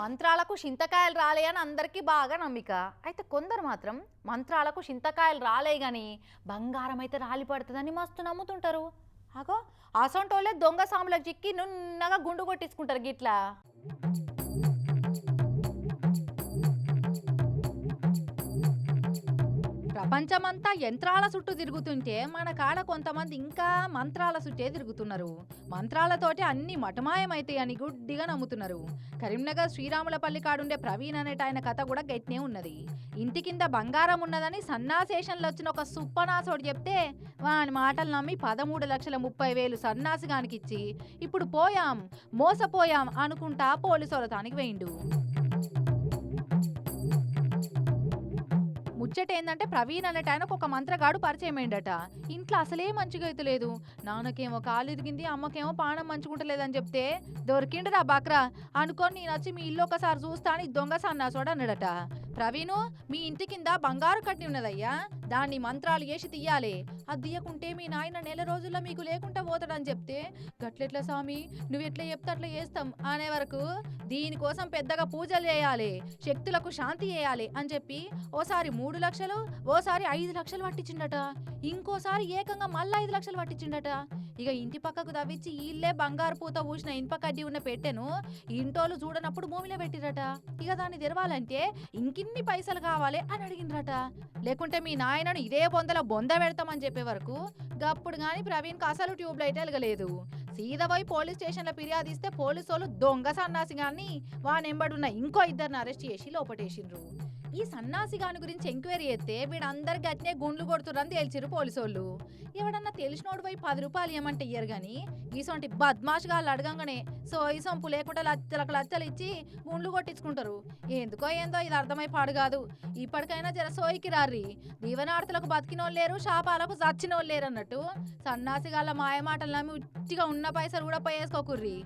మంత్రాలకు చింతకాయలు రాలే అని అందరికీ బాగా నమ్మిక. అయితే కొందరు మాత్రం మంత్రాలకు చింతకాయలు రాలే కానీ బంగారం అయితే రాలి పడుతుందని మస్తు నమ్ముతుంటారు. అగో అసొంటోళ్ళే దొంగ సాములకు చిక్కి నున్నగా గుండు కొట్టించుకుంటారు గిట్లా. ప్రపంచమంతా యంత్రాల చుట్టూ తిరుగుతుంటే మన కాడ కొంతమంది ఇంకా మంత్రాల చుట్టే తిరుగుతున్నారు. మంత్రాలతోటే అన్ని మటమాయమైతాయని గుడ్డిగా నమ్ముతున్నారు. కరీంనగర్ శ్రీరాములపల్లి కాడుండే ప్రవీణ్ అనేట ఆయన కథ కూడా గట్టినే ఉన్నది. ఇంటి కింద బంగారం ఉన్నదని సన్నాసేషన్లో వచ్చిన ఒక సుప్పనాసోడు చెప్తే వాని మాటలు నమ్మి పదమూడు లక్షల ముప్పై వేలు సన్నాసిగానికి ఇచ్చి ఇప్పుడు పోయాం మోసపోయాం అనుకుంటా పోలీసుల తానికి వేయిండు. ముచ్చట ఏంటంటే ప్రవీణ్ అనేట ఆయనకు ఒక మంత్రగాడు పరిచయం అయిందట ఇంట్లో అసలే మంచిగా అయితే లేదు. నాన్నకేమో కాలు ఎదిగింది అమ్మకేమో పానం మంచుకుంటలేదని చెప్తే దొరికిండురా బక్రా అనుకొని నేను వచ్చి మీ ఇల్లు ఒకసారి చూస్తా అని దొంగ సన్నాసుడు అన్నాడట. ప్రవీణు మీ ఇంటి కింద బంగారు కట్టి ఉన్నదయ్యా. దాన్ని మంత్రాలు వేసి తీయాలి. అది తీయకుంటే మీ నాయన నెల రోజుల్లో మీకు లేకుండా పోతాడని చెప్తే గట్లెట్లా స్వామి? నువ్వు ఎట్లా చెప్తే అట్లా చేస్తాం అనే వరకు దీనికోసం పెద్దగా పూజలు చేయాలి. శక్తులకు శాంతి చేయాలి అని చెప్పి ఓసారి మూడు లక్షలు ఓసారి ఐదు లక్షలు పట్టించిండట. ఇంకోసారి ఏకంగా మళ్ళీ ఐదు లక్షలు పట్టించిండట. ఇక ఇంటి పక్కకు తవ్వించి ఇల్లే బంగారు పూత ఊసిన ఇనుప కడ్డీ ఉన్న పెట్టెను ఇంటోళ్ళు చూడనప్పుడు భూమిలో పెట్టిరట. ఇక దాన్ని తెరవాలంటే ఇన్ని పైసలు కావాలి అని అడిగిండ్రట. లేకుంటే మీ నాయనను ఇదే బొందల బొంద పెడతామని చెప్పే వరకు గప్పుడు గాని ప్రవీణ్కి అసలు ట్యూబ్ లైట్ వెలగలేదు సీదవై పోలీస్ స్టేషన్లో ఫిర్యాదు ఇస్తే పోలీసు వాళ్ళు దొంగ సన్నాసి గాని వానెంబడున్న ఇంకో ఇద్దరిని అరెస్ట్ చేసి లోపటేసిండ్రు. ఈ సన్నాసి గాని గురించి ఎంక్వైరీ చేస్తే వీడందరికి గట్నే గుండ్లు కొడుతురని తేల్చిరు పోలీసోళ్ళు. ఎవడన్నా తెలిసినోడు పోయి పది రూపాయలు ఇవ్వమంటే ఇయ్యరు కానీ ఈసొంటి బద్మాష్ గాళ్ళు అడగంగానే సో ఈ సొంపు లేకుండా లచ్చలకు లచ్చలు ఇచ్చి గుండ్లు కొట్టించుకుంటారు. ఎందుకో ఏందో ఇది అర్థమై పాడు కాదు. ఇప్పటికైనా జర సోయికి రారి దీవనార్థులకు బతికినోళ్ళు లేరు శాపాలకు చచ్చినోళ్ళు లేరు అన్నట్టు సన్నాసి గాళ్ళ మాయమాటలు నమ్మి ఉట్టిగా ఉన్న పైసలు కూడా పోయేసుకోకుర్రి.